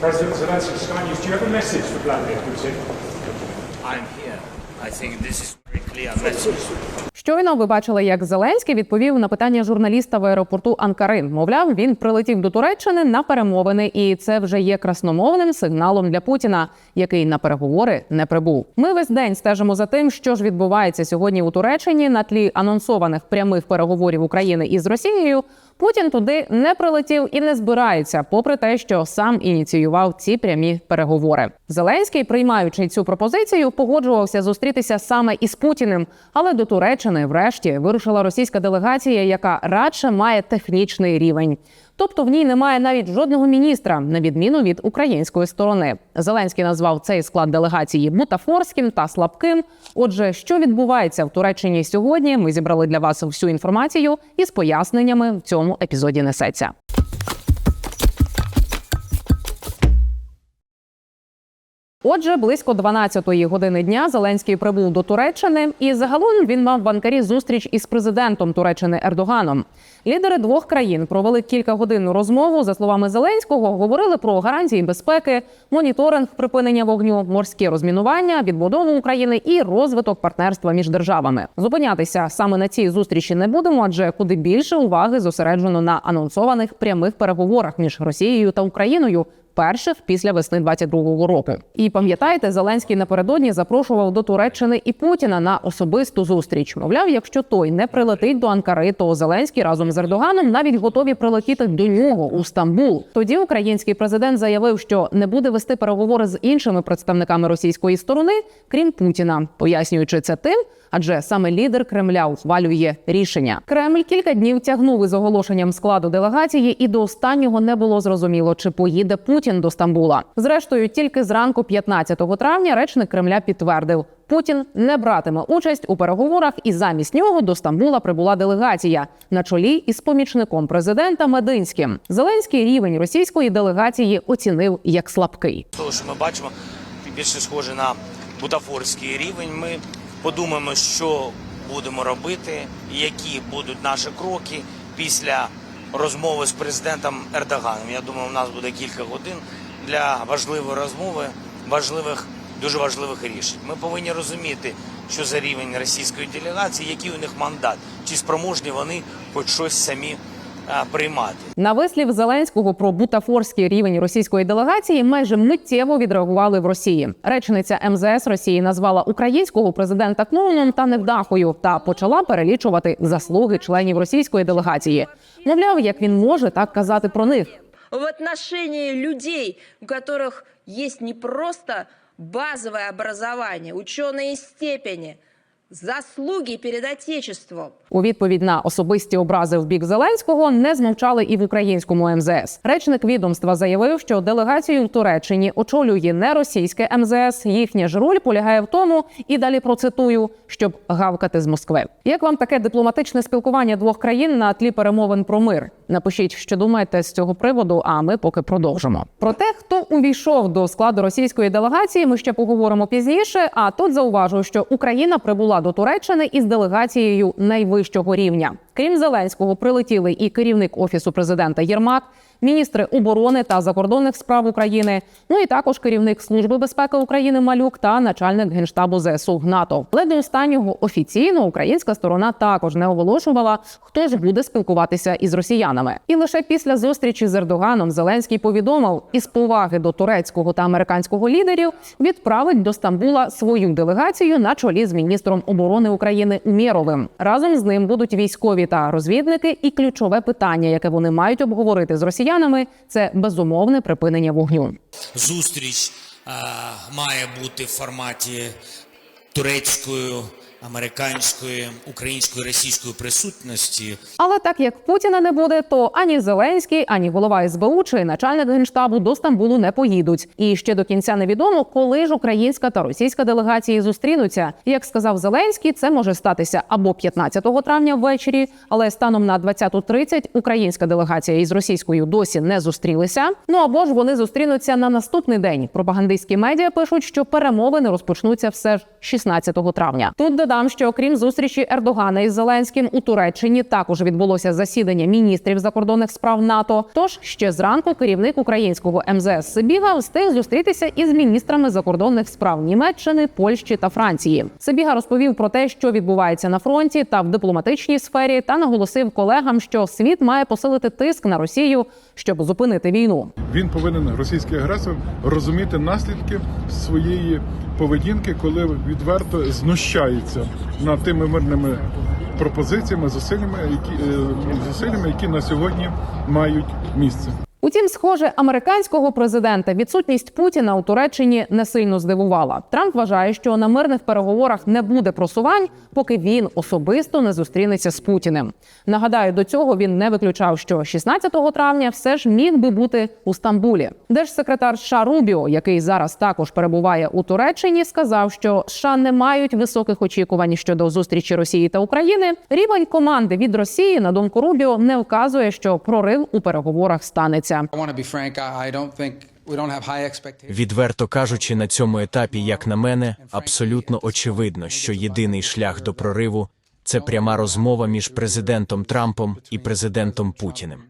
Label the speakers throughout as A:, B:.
A: President Zelensky, Sky News, do you have a message for Vladimir Putin?
B: I'm here. I think this is very clear message.
C: Щойно ви бачили, як Зеленський відповів на питання журналіста в аеропорту Анкари. Мовляв, він прилетів до Туреччини на перемовини, і це вже є красномовним сигналом для Путіна, який на переговори не прибув. Ми весь день стежимо за тим, що ж відбувається сьогодні у Туреччині на тлі анонсованих прямих переговорів України із Росією. Путін туди не прилетів і не збирається, попри те, що сам ініціював ці прямі переговори. Зеленський, приймаючи цю пропозицію, погоджувався зустрітися саме із Путіним, але до Туреччини, врешті, вирушила російська делегація, яка радше має технічний рівень. Тобто в ній немає навіть жодного міністра, на відміну від української сторони. Зеленський назвав цей склад делегації бутафорським та слабким. Отже, що відбувається в Туреччині сьогодні? Ми зібрали для вас всю інформацію із поясненнями в цьому епізоді несеться. Отже, близько 12-ї години дня Зеленський прибув до Туреччини, і загалом він мав в Анкарі зустріч із президентом Туреччини Ердоганом. Лідери двох країн провели кількагодинну розмову. За словами Зеленського, говорили про гарантії безпеки, моніторинг припинення вогню, морське розмінування, відбудову України і розвиток партнерства між державами. Зупинятися саме на цій зустрічі не будемо, адже куди більше уваги зосереджено на анонсованих прямих переговорах між Росією та Україною перших після весни 22-го року. І пам'ятаєте, Зеленський напередодні запрошував до Туреччини і Путіна на особисту зустріч. Мовляв, якщо той не прилетить до Анкари, то Зеленський разом з Ердоганом навіть готові прилетіти до нього у Стамбул. Тоді український президент заявив, що не буде вести переговори з іншими представниками російської сторони, крім Путіна, пояснюючи це тим. Адже саме лідер Кремля ухвалює рішення. Кремль кілька днів тягнув із оголошенням складу делегації, і до останнього не було зрозуміло, чи поїде Путін до Стамбула. Зрештою, тільки зранку 15 травня речник Кремля підтвердив. Путін не братиме участь у переговорах, і замість нього до Стамбула прибула делегація на чолі із помічником президента Мединським. Зеленський рівень російської делегації оцінив як слабкий.
B: Того, що ми бачимо, більше схоже на бутафорський рівень. Ми подумаємо, що будемо робити, які будуть наші кроки після розмови з президентом Ердоганом. Я думаю, у нас буде кілька годин для важливої розмови, важливих, дуже важливих рішень. Ми повинні розуміти, що за рівень російської делегації, який у них мандат, чи спроможні вони хоч щось самі приймати.
C: На вислів Зеленського про бутафорський рівень російської делегації майже миттєво відреагували в Росії. Речниця МЗС Росії назвала українського президента клоуном та невдахою та почала перелічувати заслуги членів російської делегації. Мовляв, як він може так казати про них.
D: в отношении людей, у которых есть не просто базовое образование, ученые степени, заслуги перед Отечеством.
C: У відповідь на особисті образи в бік Зеленського не змовчали і в українському МЗС. Речник відомства заявив, що делегацію в Туреччині очолює не російське МЗС. Їхня ж роль полягає в тому, і далі процитую, щоб гавкати з Москви. Як вам таке дипломатичне спілкування двох країн на тлі перемовин про мир? Напишіть, що думаєте з цього приводу. А ми поки продовжимо. Про те, хто увійшов до складу російської делегації, ми ще поговоримо пізніше. А тут зауважу, що Україна прибула до Туреччини із делегацією найвищого рівня. Крім Зеленського, прилетіли і керівник офісу президента Єрмак, міністри оборони та закордонних справ України. Ну і також керівник служби безпеки України Малюк та начальник генштабу ЗСУ НАТО. Але до останнього офіційно українська сторона також не оголошувала, хто ж буде спілкуватися із росіянами. І лише після зустрічі з Ердоганом Зеленський повідомив із поваги до турецького та американського лідерів відправить до Стамбула свою делегацію на чолі з міністром оборони України Умєровим. Разом з ним будуть військові та розвідники. І ключове питання, яке вони мають обговорити з росіянами, це безумовне припинення вогню.
E: зустріч а, має бути в форматі турецької, американської, української, російської присутності.
C: Але так як Путіна не буде, то ані Зеленський, ані голова СБУ чи начальник генштабу до Стамбулу не поїдуть. І ще до кінця невідомо, коли ж українська та російська делегації зустрінуться. Як сказав Зеленський, це може статися або 15 травня ввечері, але станом на 20.30 українська делегація із російською досі не зустрілися. Ну або ж вони зустрінуться на наступний день. Пропагандистські медіа пишуть, що перемовини розпочнуться все ж 16 травня. Тут додам, що окрім зустрічі Ердогана із Зеленським у Туреччині також відбулося засідання міністрів закордонних справ НАТО. Тож ще зранку керівник українського МЗС Сибіга встиг зустрітися із міністрами закордонних справ Німеччини, Польщі та Франції. Сибіга розповів про те, що відбувається на фронті та в дипломатичній сфері, та наголосив колегам, що світ має посилити тиск на Росію, щоб зупинити війну.
F: Він повинен російський агресор розуміти наслідки своєї поведінки, коли відверто знущається над тими мирними пропозиціями, зусиллями, які е, зусиллями, які на сьогодні мають місце.
C: Утім, схоже, американського президента відсутність Путіна у Туреччині не сильно здивувала. Трамп вважає, що на мирних переговорах не буде просувань, поки він особисто не зустрінеться з Путіним. Нагадаю, до цього він не виключав, що 16 травня все ж міг би бути у Стамбулі. Держсекретар США Рубіо, який зараз також перебуває у Туреччині, сказав, що США не мають високих очікувань щодо зустрічі Росії та України. Рівень команди від Росії, на думку Рубіо, не вказує, що прорив у переговорах станеться.
G: I want to be frank. I I don't think we don't have high expectations.
H: Відверто кажучи, на цьому етапі, як на мене, абсолютно очевидно, що єдиний шлях до прориву це пряма розмова між президентом Трампом і президентом Путіним.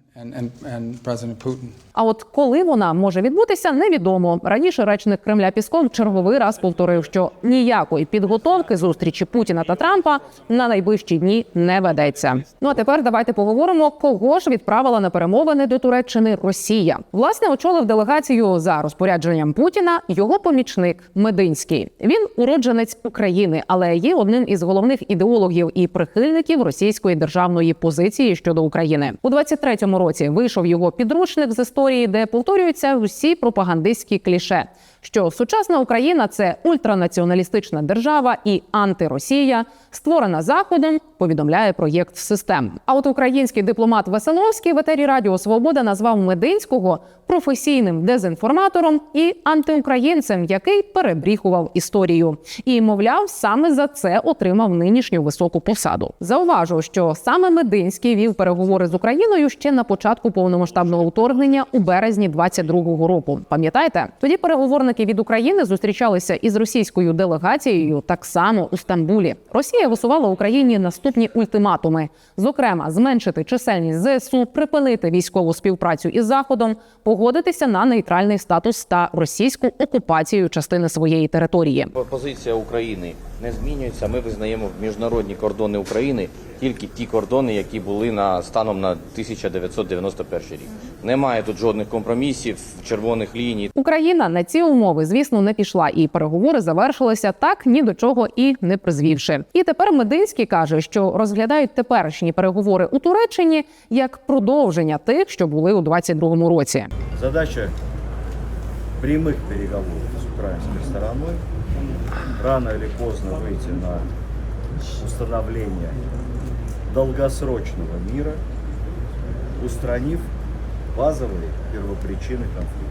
C: А от коли вона може відбутися, невідомо. Раніше речник Кремля Пісков черговий раз повторив, що ніякої підготовки зустрічі Путіна та Трампа на найближчі дні не ведеться. Ну а тепер давайте поговоримо, кого ж відправила на перемовини до Туреччини Росія. Власне, очолив делегацію за розпорядженням Путіна його помічник Мединський. Він уродженець України, але є одним із головних ідеологів і прихильників російської державної позиції щодо України. У 23-му році вийшов його підручник з історії, де повторюються всі пропагандистські кліше. Що сучасна Україна це ультранаціоналістична держава і антиросія, створена заходом, повідомляє проєкт систем. А от український дипломат Веселовський в етері Радіо Свобода назвав Мединського професійним дезінформатором і антиукраїнцем, який перебріхував історію. І мовляв, саме за це отримав нинішню високу посаду. Зауважу, що саме Мединський вів переговори з Україною ще на початку повномасштабного вторгнення у березні 22-го року. Пам'ятаєте, тоді переговорники від України зустрічалися із російською делегацією так само у Стамбулі. Росія висувала Україні наступні ультиматуми: зокрема, зменшити чисельність ЗСУ, припинити військову співпрацю із Заходом, погодитися на нейтральний статус та російську окупацію частини своєї території.
I: Позиція України не змінюється. Ми визнаємо міжнародні кордони України тільки ті кордони, які були на станом на 1991 рік. Немає тут жодних компромісів, червоних ліній.
C: Україна на ці умови, звісно, не пішла, і переговори завершилися так ні до чого і не призвівши. І тепер Мединський каже, що розглядають теперішні переговори у Туреччині як продовження тих, що були у 22-му році.
J: Задача прямых переговоров с украинской стороной рано или поздно выйти на установление долгосрочного мира, устранив базовые первопричины конфликта.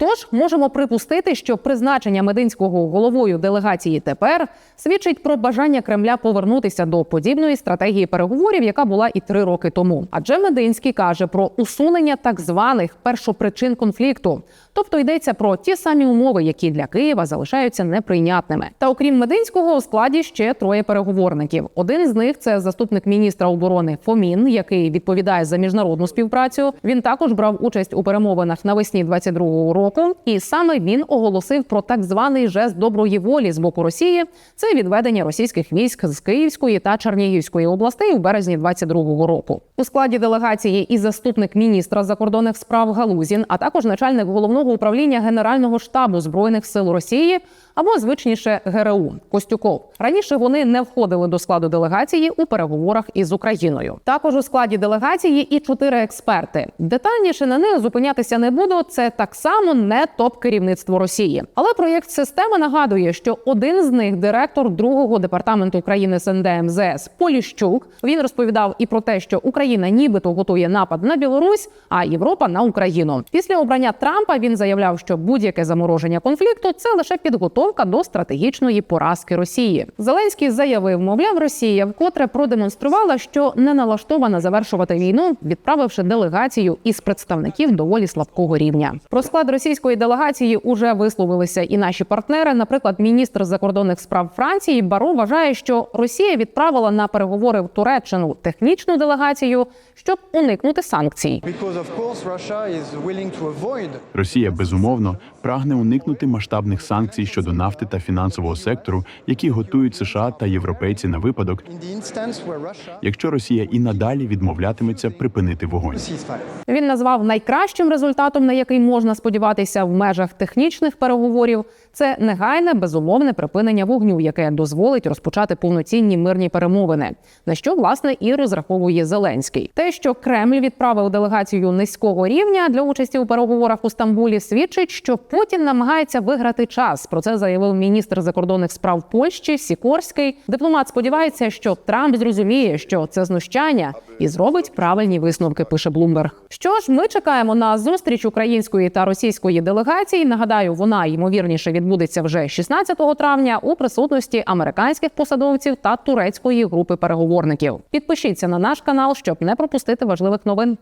C: Тож можемо припустити, що призначення Мединського головою делегації тепер свідчить про бажання Кремля повернутися до подібної стратегії переговорів, яка була і три роки тому. Адже Мединський каже про усунення так званих першопричин конфлікту, тобто йдеться про ті самі умови, які для Києва залишаються неприйнятними. Та окрім Мединського, у складі ще троє переговорників. Один із них це заступник міністра оборони Фомін, який відповідає за міжнародну співпрацю. Він також брав участь у перемовинах навесні 22-го року, і саме він оголосив про так званий жест доброї волі з боку Росії. Це відведення російських військ з Київської та Чернігівської областей у березні 22-го року. У складі делегації і заступник міністра закордонних справ Галузін, а також начальник головного управління Генерального штабу збройних сил Росії або звичніше ГРУ Костюков. Раніше вони не входили до складу делегації у переговорах із Україною. Також у складі делегації і чотири експерти. Детальніше на них зупинятися не буду. Це так само не топ керівництво Росії. Але проєкт системи нагадує, що один з них директор другого департаменту України СНД МЗС Поліщук. Він розповідав і про те, що Україна нібито готує напад на Білорусь, а Європа на Україну. Після обрання Трампа він заявляв, що будь-яке замороження конфлікту це лише підготовка до стратегічної поразки Росії. Зеленський заявив, мовляв, Росія вкотре продемонструвала, що не налаштована завершувати війну, відправивши делегацію із представників доволі слабкого рівня. Про склад російської російської делегації уже висловилися і наші партнери. Наприклад, міністр закордонних справ Франції Баро вважає, що Росія відправила на переговори в Туреччину технічну делегацію, щоб уникнути санкцій.
K: Росія безумовно прагне уникнути масштабних санкцій щодо нафти та фінансового сектору, які готують США та європейці на випадок, якщо Росія і надалі відмовлятиметься припинити вогонь.
C: Він назвав найкращим результатом, на який можна сподіватися в межах технічних переговорів. Це негайне безумовне припинення вогню, яке дозволить розпочати повноцінні мирні перемовини. На що власне і розраховує Зеленський. Те, що Кремль відправив делегацію низького рівня для участі у переговорах у Стамбулі, свідчить, що Путін намагається виграти час. Про це заявив міністр закордонних справ Польщі Сікорський. Дипломат сподівається, що Трамп зрозуміє, що це знущання, і зробить правильні висновки. Пише Блумберг. Що ж, ми чекаємо на зустріч української та російської делегацій. Нагадаю, вона ймовірніше відбудеться вже 16 травня у присутності американських посадовців та турецької групи переговорників. Підпишіться на наш канал, щоб не пропустити важливих новин.